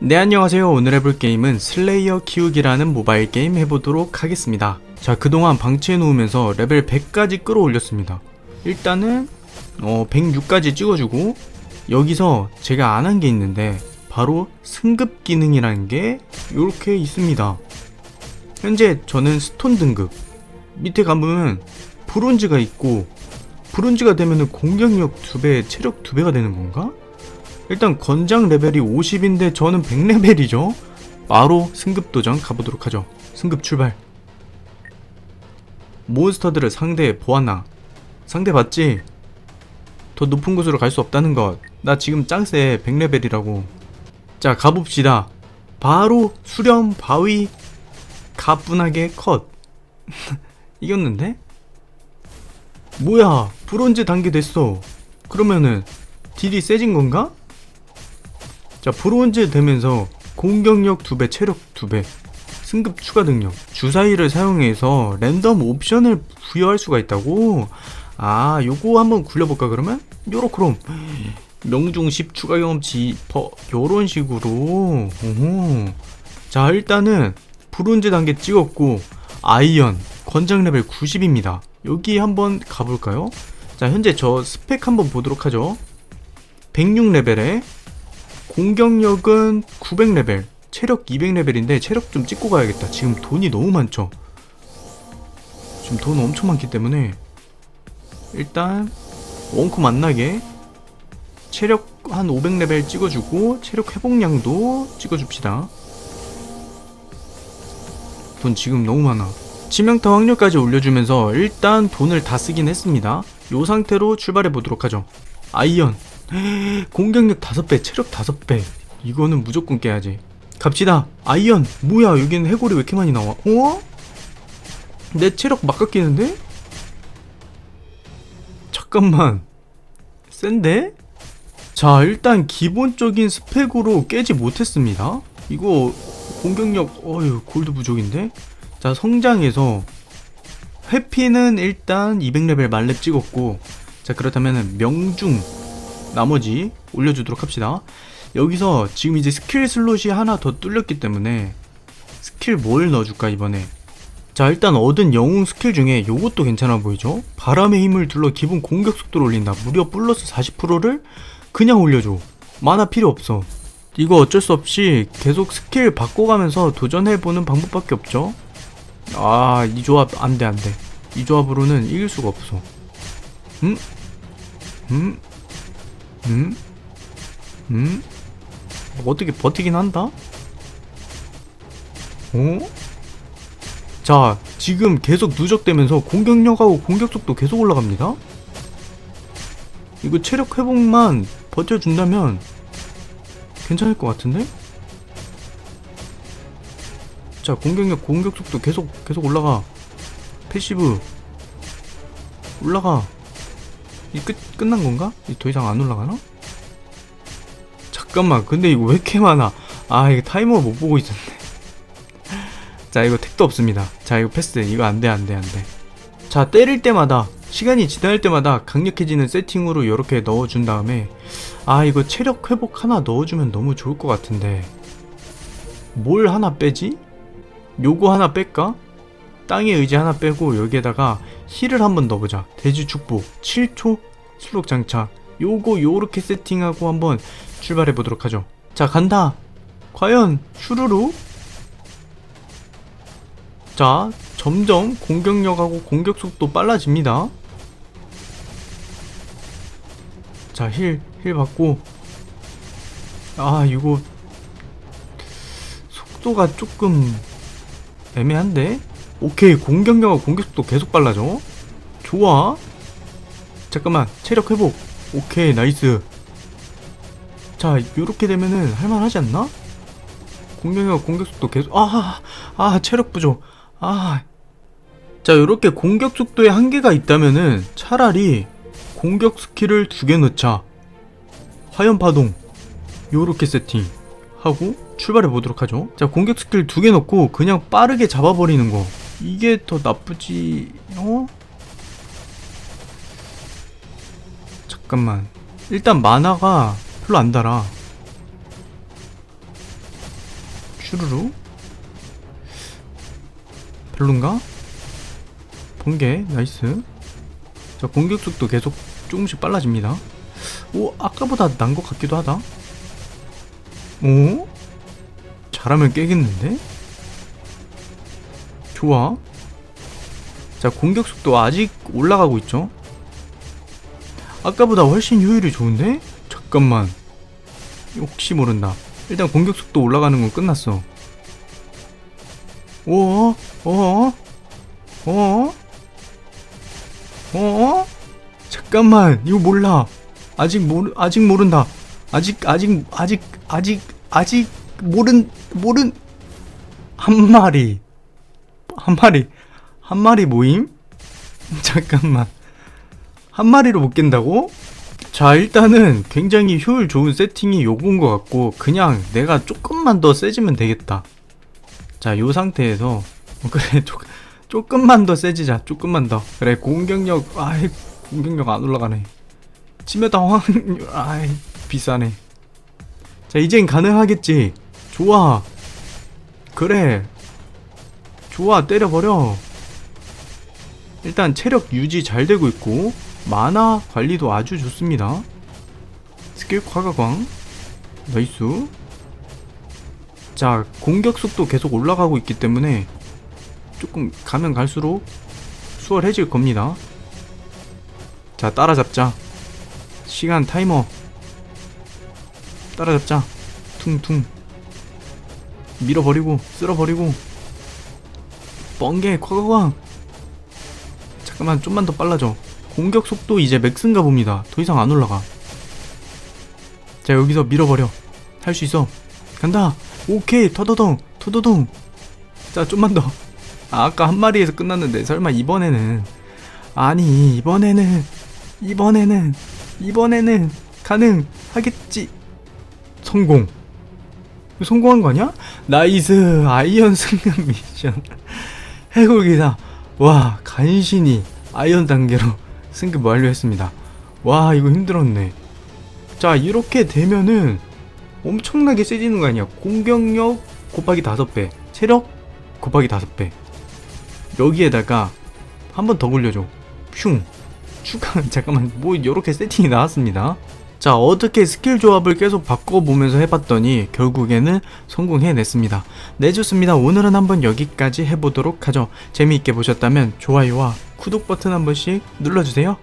네 안녕하세요. 오늘 해볼 게임은 슬레이어 키우기라는 모바일 게임 해보도록 하겠습니다. 자 그동안 방치해 놓으면서 레벨 100까지 끌어올렸습니다. 일단은 어 106까지 찍어주고 여기서 제가 안 한 게 있는데 바로 승급 기능이라는 게 이렇게 있습니다. 현재 저는 스톤 등급. 밑에 가보면 브론즈가 있고 브론즈가 되면은 공격력 2배 체력 2배가 되는 건가? 일단 건장 레벨이 50인데 저는 100레벨이죠. 바로 승급 도전 가보도록 하죠. 승급 출발. 몬스터들을 상대해 보았나? 상대 봤지? 더 높은 곳으로 갈 수 없다는 것. 나 지금 짱세 100레벨이라고. 자, 가봅시다. 바로 수렴 바위 가뿐하게 컷. 이겼는데? 뭐야, 브론즈 단계 됐어. 그러면은 딜이 세진 건가? 자, 브론즈 되면서 공격력 2배, 체력 2배, 승급 추가 능력, 주사위를 사용해서 랜덤 옵션을 부여할 수가 있다고? 아, 요거 한번 굴려볼까, 그러면? 요렇게롬. 명중 10 추가 경험치 퍼, 요런 식으로. 오호. 자, 일단은 브론즈 단계 찍었고, 아이언, 권장 레벨 90입니다. 여기 한번 가볼까요? 자, 현재 저 스펙 한번 보도록 하죠. 106레벨에 공격력은 900레벨, 체력 200레벨인데 체력 좀 찍고 가야겠다. 지금 돈이 너무 많죠. 지금 돈 엄청 많기 때문에 일단 원코 만나게 체력 한 500레벨 찍어주고 체력 회복량도 찍어줍시다. 돈 지금 너무 많아. 치명타 확률까지 올려주면서 일단 돈을 다 쓰긴 했습니다. 요 상태로 출발해 보도록 하죠. 아이언 공격력 5배, 체력 5배. 이거는 무조건 깨야지. 갑시다. 아이언. 뭐야, 여기는 해골이 왜 이렇게 많이 나와? 어? 내 체력 막 깎이는데? 잠깐만. 센데? 자, 일단 기본적인 스펙으로 깨지 못했습니다. 이거 공격력, 어휴, 골드 부족인데? 자, 성장해서 회피는 일단 200레벨 만렙 찍었고, 자, 그렇다면 명중, 나머지 올려주도록 합시다. 여기서 지금 이제 스킬 슬롯이 하나 더 뚫렸기 때문에 스킬 뭘 넣어줄까 이번에 자 일단 얻은 영웅 스킬 중에 요것도 괜찮아 보이죠? 바람의 힘을 둘러 기본 공격 속도를 올린다 무려 플러스 40%를 그냥 올려줘 만화 필요 없어 이거 어쩔 수 없이 계속 스킬 바꿔가면서 도전해보는 방법밖에 없죠 아 이 조합 안돼 안돼 이 조합으로는 이길 수가 없어 음? 음? 음? 음? 어떻게 버티긴 한다? 어? 자, 지금 계속 누적되면서 공격력하고 공격 속도 계속 올라갑니다? 이거 체력 회복만 버텨준다면 괜찮을 것 같은데? 자, 공격력, 공격 속도 계속, 계속 올라가. 패시브. 올라가. 이 끝, 끝난 건가? 이 더 이상 안 올라가나? 잠깐만, 근데 이거 왜 이렇게 많아? 아, 이거 타이머 못 보고 있었네. 자, 이거 택도 없습니다. 자, 이거 패스. 이거 안 돼, 안 돼, 안 돼. 자, 때릴 때마다, 시간이 지날 때마다 강력해지는 세팅으로 이렇게 넣어준 다음에, 아, 이거 체력 회복 하나 넣어주면 너무 좋을 것 같은데. 뭘 하나 빼지? 요거 하나 뺄까? 땅의 의지 하나 빼고 여기에다가 힐을 한 번 넣어보자. 돼지 축복 7초 수록 장착. 요거 요렇게 세팅하고 한번 출발해 보도록 하죠. 자 간다. 과연 슈루루? 자 점점 공격력하고 공격 속도 빨라집니다. 자 힐 힐 받고 아 이거 속도가 조금 애매한데? 오케이 공격력과 공격속도 계속 빨라져? 좋아. 잠깐만 체력 회복. 오케이 나이스. 자 요렇게 되면은 할만하지 않나? 공격력 공격속도 계속 아아 아, 체력 부족. 아자 요렇게 공격속도에 한계가 있다면은 차라리 공격 스킬을 두 개 넣자. 화염 파동. 요렇게 세팅하고 출발해 보도록 하죠. 자 공격 스킬 두 개 넣고 그냥 빠르게 잡아버리는 거 이게 더 나쁘지 어? 잠깐만 일단 만화가 별로 안 달아 슈루루 별론가? 번개 나이스 자 공격 속도 계속 조금씩 빨라집니다 오 아까보다 난 것 같기도 하다 오? 잘하면 깨겠는데? 좋아. 자 공격 속도 아직 올라가고 있죠? 아까보다 훨씬 효율이 좋은데? 잠깐만. 혹시 모른다. 일단 공격 속도 올라가는 건 끝났어. 오, 어, 어, 어, 잠깐만, 이거 몰라. 아직 모르, 아직 모른다. 아직, 아직, 아직, 아직, 아직 모른, 모른 한 마리, 한 마리, 한 마리 모임? 잠깐만, 한 마리로 못 깬다고? 자, 일단은 굉장히 효율 좋은 세팅이 요건 것 같고, 그냥 내가 조금만 더 세지면 되겠다. 자, 요 상태에서 어, 그래 조, 조금만 더 세지자. 조금만 더. 그래 공격력 아이 공격력 안 올라가네. 치매다 확률 아이 비싸네. 자, 이젠 가능하겠지. 좋아. 그래. 좋아 때려버려. 일단 체력 유지 잘 되고 있고 만화 관리도 아주 좋습니다. 스킬 화가광 나이스. 자, 공격 속도 계속 올라가고 있기 때문에 조금 가면 갈수록 수월해질 겁니다. 자, 따라잡자. 시간 타이머. 따라잡자. 퉁퉁. 밀어버리고, 쓸어버리고. 뻥개, 콱콱광. 잠깐만, 좀만 더 빨라져. 공격 속도 이제 맥스인가 봅니다. 더 이상 안 올라가. 자, 여기서 밀어버려. 할 수 있어. 간다. 오케이 터더덩 터더덩 자 좀만 더 아, 아까 한 마리에서 끝났는데 설마 이번에는 아니 이번에는 이번에는 이번에는 가능하겠지 성공 성공한 거 아니야? 나이스 아이언 승급 미션 해골기사 와 간신히 아이언 단계로 승급 완료했습니다. 와 이거 힘들었네. 자 이렇게 되면은 엄청나게 세지는 거 아니야. 공격력 곱하기 5배 체력 곱하기 5배. 여기에다가 한 번 더 굴려줘. 슝. 추가 잠깐만 뭐 이렇게 세팅이 나왔습니다 자 어떻게 스킬 조합을 계속 바꿔보면서 해봤더니 결국에는 성공해냈습니다. 네 좋습니다. 오늘은 한번 여기까지 해보도록 하죠. 재미있게 보셨다면 좋아요와 구독 버튼 한 번씩 눌러주세요